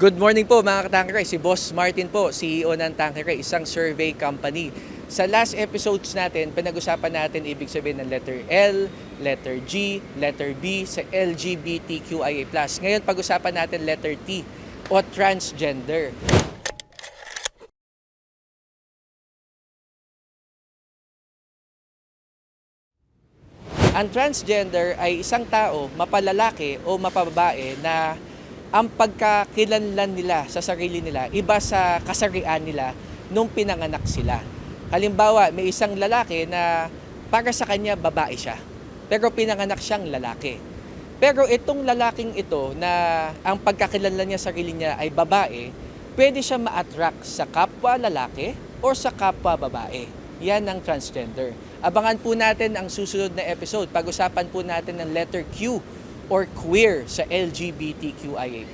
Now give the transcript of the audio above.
Good morning po mga katankeray. Si Boss Martin po, CEO ng Tankeray, isang survey company. Sa last episodes natin, pinag-usapan natin ibig sabihin ng letter L, letter G, letter B sa LGBTQIA+. Ngayon, pag-usapan natin letter T o transgender. Ang transgender ay isang tao, mapalalaki o mapababae na ang pagkakilanlan nila sa sarili nila iba sa kasarian nila nung pinanganak sila. Halimbawa, may isang lalaki na para sa kanya babae siya, pero pinanganak siyang lalaki. Pero itong lalaking ito na ang pagkakilanlan niya sa sarili niya ay babae, pwede siya ma-attract sa kapwa lalaki o sa kapwa babae. Yan ang transgender. Abangan po natin ang susunod na episode. Pag-usapan po natin ng letter Q or queer sa LGBTQIA+.